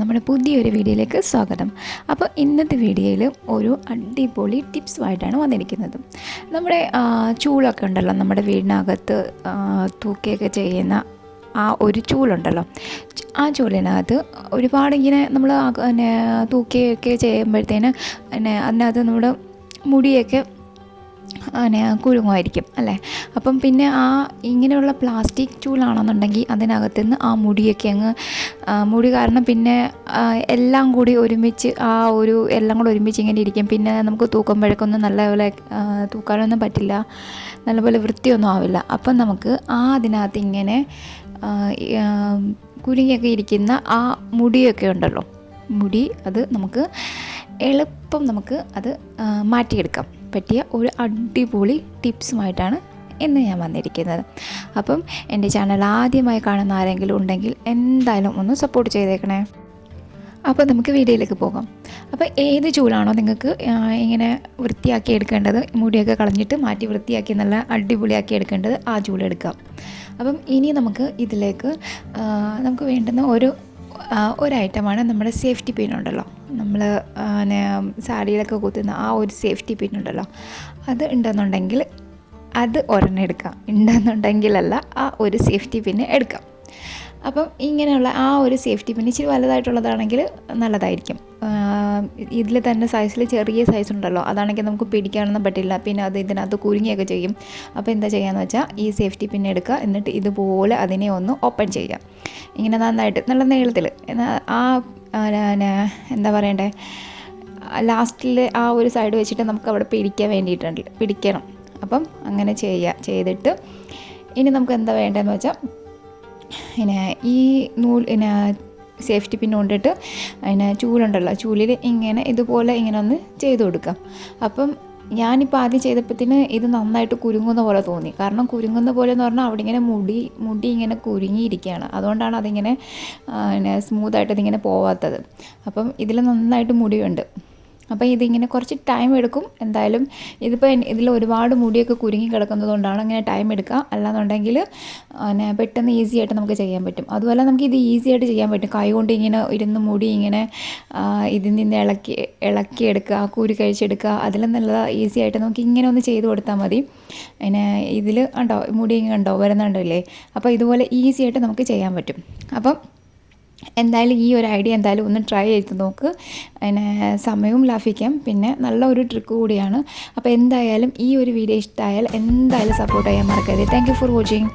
നമ്മുടെ പുതിയൊരു വീഡിയോയിലേക്ക് സ്വാഗതം. അപ്പോൾ ഇന്നത്തെ വീഡിയോയിൽ ഒരു അടിപൊളി ടിപ്സുമായിട്ടാണ് വന്നിരിക്കുന്നത്. നമ്മുടെ ചൂളൊക്കെ ഉണ്ടല്ലോ നമ്മുടെ വീടിനകത്ത് തൂക്കിയൊക്കെ ചെയ്യുന്ന ആ ഒരു ചൂളുണ്ടല്ലോ. ആ ചൂലിനകത്ത് ഒരുപാട് ഇങ്ങനെ നമ്മൾ പിന്നെ തൂക്കിയൊക്കെ ചെയ്യുമ്പോഴത്തേന് പിന്നെ അതിനകത്ത് നമ്മുടെ മുടിയൊക്കെ അങ്ങനെ കുരുങ്ങുമായിരിക്കും അല്ലേ? അപ്പം പിന്നെ ആ ഇങ്ങനെയുള്ള പ്ലാസ്റ്റിക് ചൂലാണെന്നുണ്ടെങ്കിൽ അതിനകത്തു നിന്ന് ആ മുടിയൊക്കെ അങ്ങ് മുടി കാരണം പിന്നെ എല്ലാം കൂടി ഒരുമിച്ച് ആ ഒരു എല്ലാം കൂടി ഒരുമിച്ച് ഇങ്ങനെ ഇരിക്കും. പിന്നെ നമുക്ക് തൂക്കുമ്പോഴേക്കൊന്നും നല്ലപോലെ തൂക്കാനൊന്നും പറ്റില്ല. നല്ലപോലെ വൃത്തിയൊന്നും ആവില്ല. അപ്പം നമുക്ക് ആ അതിനകത്ത് ഇങ്ങനെ കുരുങ്ങിയൊക്കെ ഇരിക്കുന്ന ആ മുടിയൊക്കെ ഉണ്ടല്ലോ. മുടി അത് നമുക്ക് എളുപ്പം നമുക്ക് അത് മാറ്റിയെടുക്കാം. പറ്റിയ ഒരു അടിപൊളി ടിപ്സുമായിട്ടാണ് ഇന്ന് ഞാൻ വന്നിരിക്കുന്നത്. അപ്പം എന്റെ ചാനൽ ആദ്യമായി കാണുന്ന ആരെങ്കിലും ഉണ്ടെങ്കിൽ എന്തായാലും ഒന്ന് സപ്പോർട്ട് ചെയ്തേക്കണേ. അപ്പോൾ നമുക്ക് വീഡിയോയിലേക്ക് പോകാം. അപ്പോൾ ഏത് ചൂലാണോ നിങ്ങൾക്ക് ഇങ്ങനെ വൃത്തിയാക്കി എടുക്കേണ്ടത് മുടിയൊക്കെ കളഞ്ഞിട്ട് മാറ്റി വൃത്തിയാക്കി നല്ല അടിപൊളിയാക്കി എടുക്കേണ്ടത് ആ ചൂലെടുക്കാം അപ്പം ഇനി നമുക്ക് ഇതിലേക്ക് നമുക്ക് വേണ്ടുന്ന ഒരു ഒരു ഐറ്റമാണ് നമ്മുടെ സേഫ്റ്റി പിൻ ഉണ്ടല്ലോ. നമ്മൾ സാരിയിലൊക്കെ കുത്തുന്ന ആ ഒരു സേഫ്റ്റി പിന്നുണ്ടല്ലോ. അത് ഉണ്ടെന്നുണ്ടെങ്കിൽ അത് ഒരെണ്ണം എടുക്കാം. ഉണ്ടെന്നുണ്ടെങ്കിലല്ല ആ ഒരു സേഫ്റ്റി പിന്നെ എടുക്കാം. അപ്പം ഇങ്ങനെയുള്ള ആ ഒരു സേഫ്റ്റി പിന്നെ ഇച്ചിരി വലുതായിട്ടുള്ളതാണെങ്കിൽ നല്ലതായിരിക്കും. ഇതിൽ തന്നെ സൈസിൽ ചെറിയ സൈസ് ഉണ്ടല്ലോ അതാണെങ്കിൽ നമുക്ക് പിടിക്കാനൊന്നും പറ്റില്ല. പിന്നെ അത് ഇതിനകത്ത് കുരുങ്ങിയൊക്കെ ചെയ്യും. അപ്പോൾ എന്താ ചെയ്യാന്ന് വെച്ചാൽ ഈ സേഫ്റ്റി പിന്നെ എടുക്കുക. എന്നിട്ട് ഇതുപോലെ അതിനെ ഒന്ന് ഓപ്പൺ ചെയ്യുക. ഇങ്ങനെ നന്നായിട്ട് നല്ല നീളത്തിൽ ആ, പിന്നെ എന്താ പറയണ്ടേ? ലാസ്റ്റിൽ ആ ഒരു സൈഡ് വെച്ചിട്ട് നമുക്ക് അവിടെ പിടിക്കാൻ വേണ്ടിയിട്ടുണ്ട് പിടിക്കണം. അപ്പം അങ്ങനെ ചെയ്യുക ചെയ്തിട്ട് ഇനി നമുക്ക് എന്താ വേണ്ടതെന്ന് വെച്ചാൽ പിന്നെ ഈ നൂൽ പിന്നെ സേഫ്റ്റി പിൻ കൊണ്ടിട്ട് അതിനെ ചൂലുണ്ടല്ലോ ചൂലിൽ ഇങ്ങനെ ഇതുപോലെ ഇങ്ങനെ ഒന്ന് ചെയ്ത് കൊടുക്കാം. അപ്പം ഞാനിപ്പോൾ ആദ്യം ചെയ്തപ്പോഴത്തേന് ഇത് നന്നായിട്ട് കുരുങ്ങുന്ന പോലെ തോന്നി. കാരണം കുരുങ്ങുന്ന പോലെ എന്ന് പറഞ്ഞാൽ അവിടെ ഇങ്ങനെ മുടി മുടി ഇങ്ങനെ കുരുങ്ങിയിരിക്കുകയാണ് അതുകൊണ്ടാണ് അതിങ്ങനെ സ്മൂത്തായിട്ട് ഇതിങ്ങനെ പോവാത്തത്. അപ്പം ഇതിൽ നന്നായിട്ട് മുടിയുണ്ട്. അപ്പോൾ ഇതിങ്ങനെ കുറച്ച് ടൈം എടുക്കും. എന്തായാലും ഇതിപ്പോൾ ഇതിൽ ഒരുപാട് മുടിയൊക്കെ കുരുങ്ങി കിടക്കുന്നതുകൊണ്ടാണ് അങ്ങനെ ടൈം എടുക്കുക. അല്ലാന്നുണ്ടെങ്കിൽ പിന്നെ പെട്ടെന്ന് ഈസി ആയിട്ട് നമുക്ക് ചെയ്യാൻ പറ്റും. അതുപോലെ നമുക്ക് ഇത് ഈസി ആയിട്ട് ചെയ്യാൻ പറ്റും. കൈ കൊണ്ട് ഇങ്ങനെ ഇരുന്ന് മുടി ഇങ്ങനെ ഇതിൽ നിന്ന് ഇളക്കി ഇളക്കിയെടുക്കുക കുരു കഴിച്ചെടുക്കുക. അതിലും നല്ലത് ഈസി ആയിട്ട് നമുക്ക് ഇങ്ങനെ ഒന്ന് ചെയ്ത് കൊടുത്താൽ മതി. പിന്നെ ഇതിൽ ഉണ്ടോ മുടി ഇങ്ങനെ ഉണ്ടോ വരുന്നുണ്ടോ വരുന്നുണ്ടല്ലേ? അപ്പോൾ ഇതുപോലെ ഈസി ആയിട്ട് നമുക്ക് ചെയ്യാൻ പറ്റും. അപ്പം എന്തായാലും ഈ ഒരു ഐഡിയ എന്തായാലും ഒന്ന് ട്രൈ ചെയ്ത് നോക്ക്. അതിന് സമയവും ലാഭിക്കാം. പിന്നെ നല്ല ഒരു ട്രിക്ക് കൂടിയാണ്. അപ്പോൾ എന്തായാലും ഈ ഒരു വീഡിയോ ഇഷ്ടമായാൽ എന്തായാലും സപ്പോർട്ട് ചെയ്യാൻ മറക്കരുത്. Thank for watching